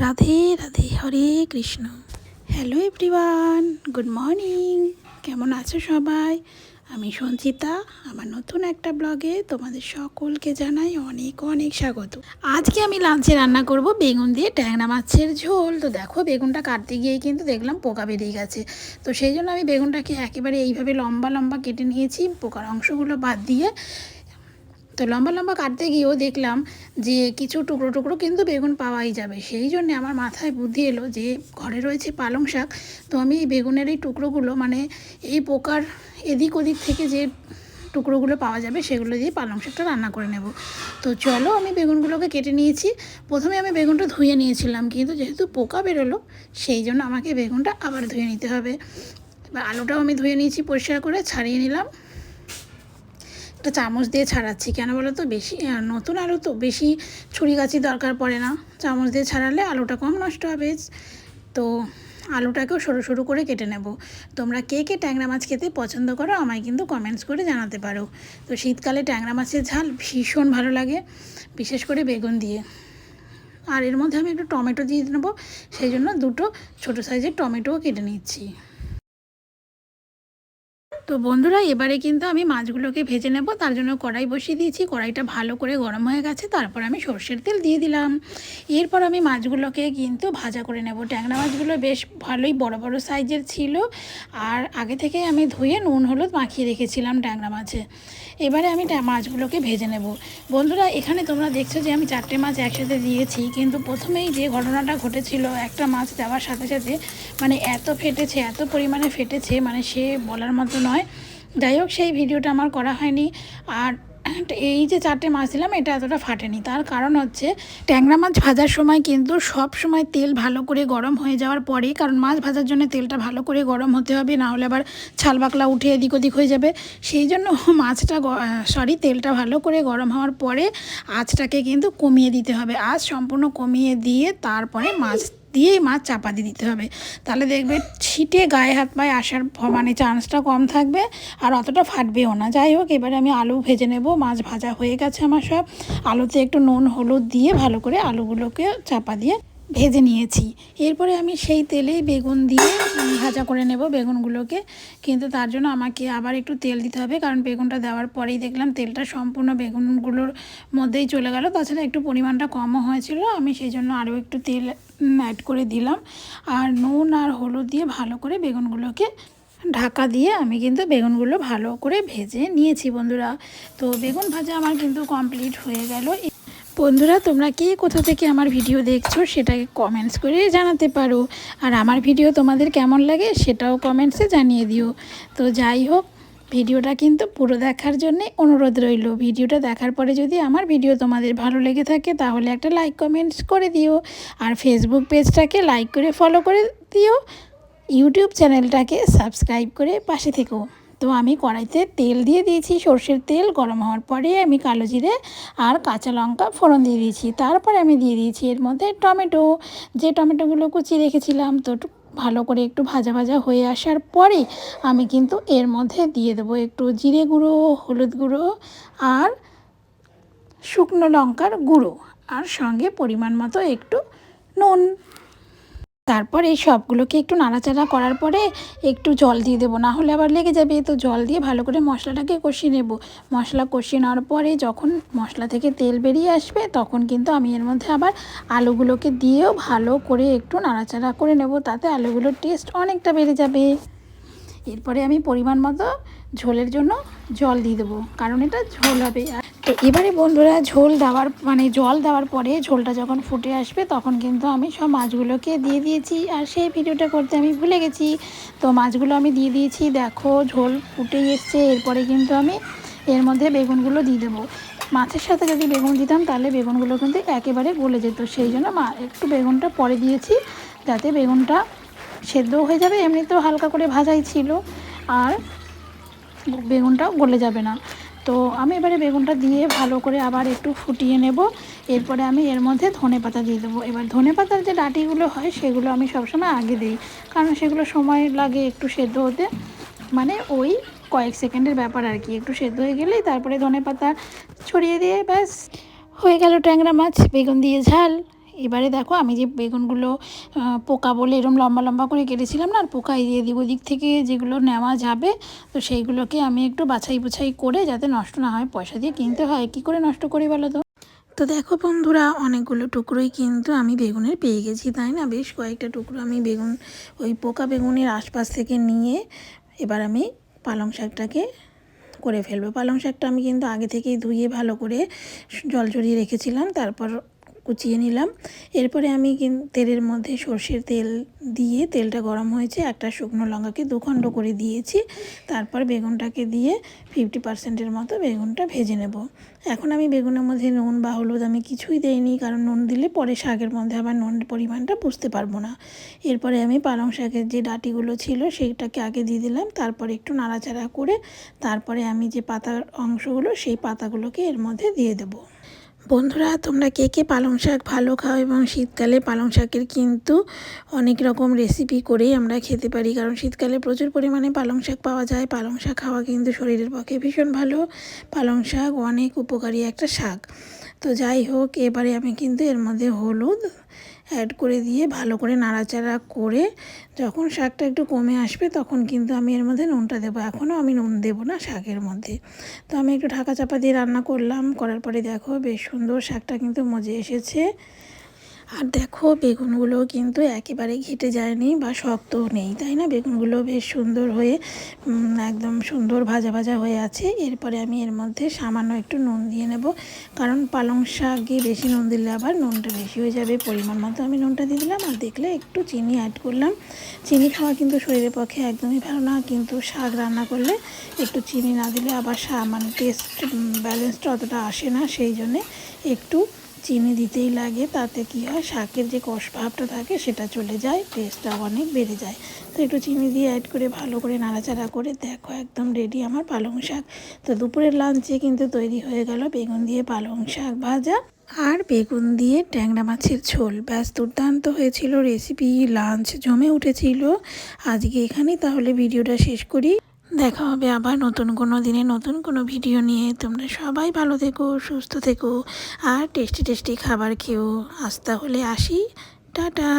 Radhe Radhe, Hare Krishna. Hello everyone good morning কেমন আছো সবাই? আমি সঞ্চিতা, আমার নতুন একটা ব্লগে তোমাদের সকলকে জানাই অনেক অনেক স্বাগত। আজকে আমি লাঞ্চে রান্না করব বেগুন দিয়ে ট্যাংরা মাছের ঝোল। তো দেখো বেগুনটা কাটতে গিয়ে কিন্তু দেখলাম পোকা বেরিয়ে গেছে। তো সেই জন্য আমি বেগুনটাকে একেবারে এইভাবে লম্বা লম্বা কেটে নিয়েছি। পোকার অংশগুলো বাদ দিয়ে তো লম্বা লম্বা কাটতে গিয়েও দেখলাম যে কিছু টুকরো টুকরো কিন্তু বেগুন পাওয়াই যাবে। সেই জন্যে আমার মাথায় বুদ্ধি এলো যে ঘরে রয়েছে পালং শাক, তো আমি এই বেগুনের এই টুকরোগুলো মানে এই পোকার এদিক ওদিক থেকে যে টুকরোগুলো পাওয়া যাবে সেগুলো দিয়ে পালং শাকটা রান্না করে নেব। তো চলো আমি বেগুনগুলোকে কেটে নিয়েছি। প্রথমে আমি বেগুনটা ধুয়ে নিয়েছিলাম, কিন্তু যেহেতু পোকা বেরোলো, সেই জন্য আমাকে বেগুনটা আবার ধুয়ে নিতে হবে। এবার আলুটাও আমি ধুয়ে নিয়েছি পরিষ্কার করে, ছাড়িয়ে নিলাম। একটা চামচ দিয়ে ছাড়াচ্ছি। কেন বলো তো? বেশি নতুন আলু তো বেশি ছুরি কাছি দরকার পড়ে না। চামচ দিয়ে ছাড়ালে আলুটা কম নষ্ট হবে। তো আলুটাকেও সরু সরু করে কেটে নেব। তোমরা কে কে ট্যাংরা মাছ খেতে পছন্দ করো আমায় কিন্তু কমেন্টস করে জানাতে পারো। তো শীতকালে ট্যাংরা মাছের ঝাল ভীষণ ভালো লাগে, বিশেষ করে বেগুন দিয়ে। আর এর মধ্যে আমি একটু টমেটো দিয়ে নেব, সেই জন্য দুটো ছোটো সাইজের টমেটোও কেটে নিচ্ছি। তো বন্ধুরা, এবারে কিন্তু আমি মাছগুলোকে ভেজে নেব। তার জন্য কড়াই বসিয়ে দিয়েছি। কড়াইটা ভালো করে গরম হয়ে গেছে। তারপর আমি সর্ষের তেল দিয়ে দিলাম। এরপর আমি মাছগুলোকে কিন্তু ভাজা করে নেব। ট্যাংরা মাছগুলো বেশ ভালোই বড় বড় সাইজের ছিল। আর আগে থেকে আমি ধুয়ে নুন, হলুদ মাখিয়ে রেখেছিলাম ট্যাংরা মাছে। এবারে আমি মাছগুলোকে ভেজে নেব। বন্ধুরা, এখানে তোমরা দেখছ যে আমি চারটে মাছ একসাথে দিয়েছি। কিন্তু প্রথমেই যে ঘটনাটা ঘটেছিল, একটা মাছ দেওয়ার সাথে সাথে মানে এত ফেটেছে, এত পরিমাণে ফেটেছে মানে সে বলার মতো নয়। যাই হোক, সেই ভিডিওটা আমার করা হয়নি। আর এই যে চারটে মাছ দিলাম, এটা এতটা ফাটেনি। তার কারণ হচ্ছে, ট্যাংরা মাছ ভাজার সময় কিন্তু সব সময় তেল ভালো করে গরম হয়ে যাওয়ার পরে কারণ মাছ ভাজার জন্য তেলটা ভালো করে গরম হতে হবে, না হলে আবার ছাল বাকলা উঠে এদিক ওদিক হয়ে যাবে। সেই জন্য মাছটা সরি তেলটা ভালো করে গরম হওয়ার পরে আঁচটাকে কিন্তু কমিয়ে দিতে হবে। আঁচ সম্পূর্ণ কমিয়ে দিয়ে তারপরে মাছ দিয়েই মাছ চাপা দিয়ে দিতে হবে। তাহলে দেখবে ছিটে গায়ে হাত পায়ে আসার মানে চান্সটা কম থাকবে আর অতটা ফাটবেও না। যাই হোক, এবারে আমি আলু ভেজে নেব। মাছ ভাজা হয়ে গেছে আমার সব। আলুতে একটু নুন, হলুদ দিয়ে ভালো করে আলুগুলোকে চাপা দিয়ে ভেজে নিয়েছি। এরপরে আমি সেই তেলেই বেগুন দিয়ে ভাজা করে নেব বেগুনগুলোকে। কিন্তু তার জন্য আমাকে আবার একটু তেল দিতে হবে, কারণ বেগুনটা দেওয়ার পরেই দেখলাম তেলটা সম্পূর্ণ বেগুনগুলোর মধ্যেই চলে গেল। তাছাড়া একটু পরিমাণটা কমও হয়েছিল, আমি সেই জন্য আরও একটু তেল অ্যাড করে দিলাম। আর নুন আর হলুদ দিয়ে ভালো করে বেগুনগুলোকে ঢাকা দিয়ে আমি কিন্তু বেগুনগুলো ভালো করে ভেজে নিয়েছি বন্ধুরা। তো বেগুন ভাজা আমার কিন্তু কমপ্লিট হয়ে গেল। বন্ধুরা, তোমরা কে কোথা থেকে আমার ভিডিও দেখছ সেটাকে কমেন্টস করে জানাতে পারো। আর আমার ভিডিও তোমাদের কেমন লাগে সেটাও কমেন্টসে জানিয়ে দিও। তো যাই হোক, ভিডিওটা কিন্তু পুরো দেখার জন্যে অনুরোধ রইল। ভিডিওটা দেখার পরে যদি আমার ভিডিও তোমাদের ভালো লেগে থাকে, তাহলে একটা লাইক কমেন্টস করে দিও। আর ফেসবুক পেজটাকে লাইক করে ফলো করে দিও। ইউটিউব চ্যানেলটাকে সাবস্ক্রাইব করে পাশে থেকো। তো আমি কড়াইতে তেল দিয়ে দিয়েছি, সর্ষের তেল গরম হওয়ার পরে আমি কালো জিরে আর কাঁচা লঙ্কা ফোড়ন দিয়ে দিয়েছি। তারপরে আমি দিয়ে দিয়েছি এর মধ্যে টমেটো। যে টমেটোগুলো কুচিয়ে রেখেছিলাম, তো ভালো করে একটু ভাজা ভাজা হয়ে আসার পরে আমি কিন্তু এর মধ্যে দিয়ে দেবো একটু জিরে গুঁড়ো, হলুদ গুঁড়ো আর শুকনো লঙ্কার গুঁড়ো। আর সঙ্গে পরিমাণ মতো একটু নুন। তারপর এই সবগুলোকে একটু নাড়াচাড়া করার পরে একটু জল দিয়ে দেবো। না হলে আবার লেগে যাবে। তো জল দিয়ে ভালো করে মশলাটাকে কষিয়ে নেব। মশলা কষিয়ে নেওয়ার পরে যখন মশলা থেকে তেল বেরিয়ে আসবে, তখন কিন্তু আমি এর মধ্যে আবার আলুগুলোকে দিয়েও ভালো করে একটু নাড়াচাড়া করে নেব। তাতে আলুগুলোর টেস্ট অনেকটা বেড়ে যাবে। এরপরে আমি পরিমাণ মতো ঝোলের জন্য জল দিয়ে দেবো। কারণ এটা ঝোল হবে। তো এবারে বন্ধুরা ঝোল দেওয়ার মানে জল দেওয়ার পরে ঝোলটা যখন ফুটে আসবে তখন কিন্তু আমি সব মাছগুলোকে দিয়ে দিয়েছি। আর সেই ভিডিওটা করতে আমি ভুলে গেছি। তো মাছগুলো আমি দিয়ে দিয়েছি। দেখো ঝোল ফুটে এসছে। এরপরে কিন্তু আমি এর মধ্যে বেগুনগুলো দিয়ে দেবো। মাছের সাথে যদি বেগুন দিতাম তাহলে বেগুনগুলো কিন্তু একেবারে গলে যেত। সেই জন্য মা, একটু বেগুনটা পরে দিয়েছি যাতে বেগুনটা সেদ্ধও হয়ে যাবে। এমনিতেও হালকা করে ভাজাই ছিল। আর বেগুনটাও গলে যাবে না। তো আমি এবারে বেগুনটা দিয়ে ভালো করে আবার একটু ফুটিয়ে নেব। এরপরে আমি এর মধ্যে ধনে পাতা দিয়ে দেবো। এবার ধনে পাতার যে ডাঁটিগুলো হয়, সেগুলো আমি সবসময় আগে দিই। কারণ সেগুলো সময় লাগে একটু সেদ্ধ হতে। মানে ওই কয়েক সেকেন্ডের ব্যাপার আর কি। একটু সেদ্ধ হয়ে গেলেই তারপরে ধনে পাতা ছড়িয়ে দিয়ে ব্যাস। হয়ে গেল ট্যাংরা মাছ, বেগুন দিয়ে ঝাল। এবারে দেখো আমি যে বেগুনগুলো পোকা বলে এরম লম্বা লম্বা করে কেটেছিলাম না, আর পোকা এদিক ওদিক থেকে যেগুলো নেওয়া যাবে, তো সেইগুলোকে আমি একটু বাছাই বুছাই করে যাতে নষ্ট না হয়, পয়সা দিয়ে কিনতে হয়। কী করে নষ্ট করি বলো তো? তো দেখো বন্ধুরা, অনেকগুলো টুকরোই কিন্তু আমি বেগুনের পেয়ে গেছি, তাই না? বেশ কয়েকটা টুকরো আমি বেগুন, ওই পোকা বেগুনের আশপাশ থেকে নিয়ে এবার আমি পালং শাকটাকে করে ফেলব। পালং শাকটা আমি কিন্তু আগে থেকেই ধুয়ে ভালো করে জল ঝরিয়ে রেখেছিলাম, তারপর কুচিয়ে নিলাম। এরপরে আমি তেলের মধ্যে সর্ষের তেল দিয়ে তেলটা গরম হয়েছে, একটা শুকনো লঙ্কাকে দুখণ্ড করে দিয়েছি। তারপর বেগুনটাকে দিয়ে ফিফটি পার্সেন্টের মতো বেগুনটা ভেজে নেব। এখন আমি বেগুনের মধ্যে নুন বা হলুদ আমি কিছুই দেইনি, কারণ নুন দিলে পরে শাকের মধ্যে আবার নুনের পরিমাণটা বুঝতে পারব না। এরপরে আমি পালং শাকের যে ডাটিগুলো ছিল সেইটাকে আগে দিয়ে দিলাম, তারপরে একটু নাড়াচাড়া করে তারপরে আমি যে পাতার অংশগুলো সেই পাতাগুলোকে এর মধ্যে দিয়ে দেবো। বন্ধুরা, তোমরা কে কে পালং শাক ভালো খাও এবং শীতকালে পালং শাকের কিন্তু অনেক রকম রেসিপি করেই আমরা খেতে পারি। কারণ শীতকালে প্রচুর পরিমাণে পালং শাক পাওয়া যায়। পালং শাক খাওয়া কিন্তু শরীরের পক্ষে ভীষণ ভালো। পালং শাক অনেক উপকারী একটা শাক। তো যাই হোক, এবারে আমি কিন্তু এর মধ্যে হলুদ অ্যাড করে দিয়ে ভালো করে নাড়াচাড়া করে যখন শাকটা একটু কমে আসবে তখন কিন্তু আমি এর মধ্যে নুনটা দেবো। এখনও আমি নুন দেবো না শাকের মধ্যে। তো আমি একটু ঢাকা চাপা দিয়ে রান্না করলাম। করার পরে দেখো বেশ সুন্দর শাকটা কিন্তু মজে এসেছে। আর দেখো, বেগুনগুলো কিন্তু একেবারে ঘেটে যায়নি বা শক্ত নেই, তাই না? বেগুনগুলো বেশ সুন্দর হয়ে একদম সুন্দর ভাজা ভাজা হয়ে আছে। এরপরে আমি এর মধ্যে সামান্য একটু নুন দিয়ে নেব, কারণ পালং শাকে বেশি নুন দিলে আবার নুনটা বেশি হয়ে যাবে। পরিমাণ মতো আমি নুনটা দিয়ে দিলাম আর দেখলে একটু চিনি অ্যাড করলাম। চিনি খাওয়া কিন্তু শরীরের পক্ষে একদমই ভালো না, কিন্তু শাক রান্না করলে একটু চিনি না দিলে আবার মানে টেস্ট ব্যালেন্সটা অতটা আসে না, সেই জন্যে একটু চিনি দিতেই লাগে, তাতে কি হয়, শাকের যে কষ ভাবটা থাকে সেটা চলে যায় টেস্টটা অনেক বেড়ে যায়। তো একটু চিনি দিয়ে অ্যাড করে ভালো করে নাড়াচাড়া করে দেখো, একদম রেডি আমার পালং শাক। তো দুপুরের লাঞ্চে কিন্তু তৈরি হয়ে গেল বেগুন দিয়ে পালং শাক ভাজা আর বেগুন দিয়ে ট্যাংরা মাছের ঝোল। ব্যাস, দুর্দান্ত হয়েছিল রেসিপি লাঞ্চ জমে উঠেছিল। আজকে এখানেই তাহলে ভিডিওটা শেষ করি। দেখা হবে আবার নতুন কোনো দিনে নতুন কোনো ভিডিও নিয়ে। তোমরা সবাই ভালো থেকো, সুস্থ থেকো আর টেস্টি টেস্টি খাবার খেয়েও আস্তা হলে আসি। টাটা।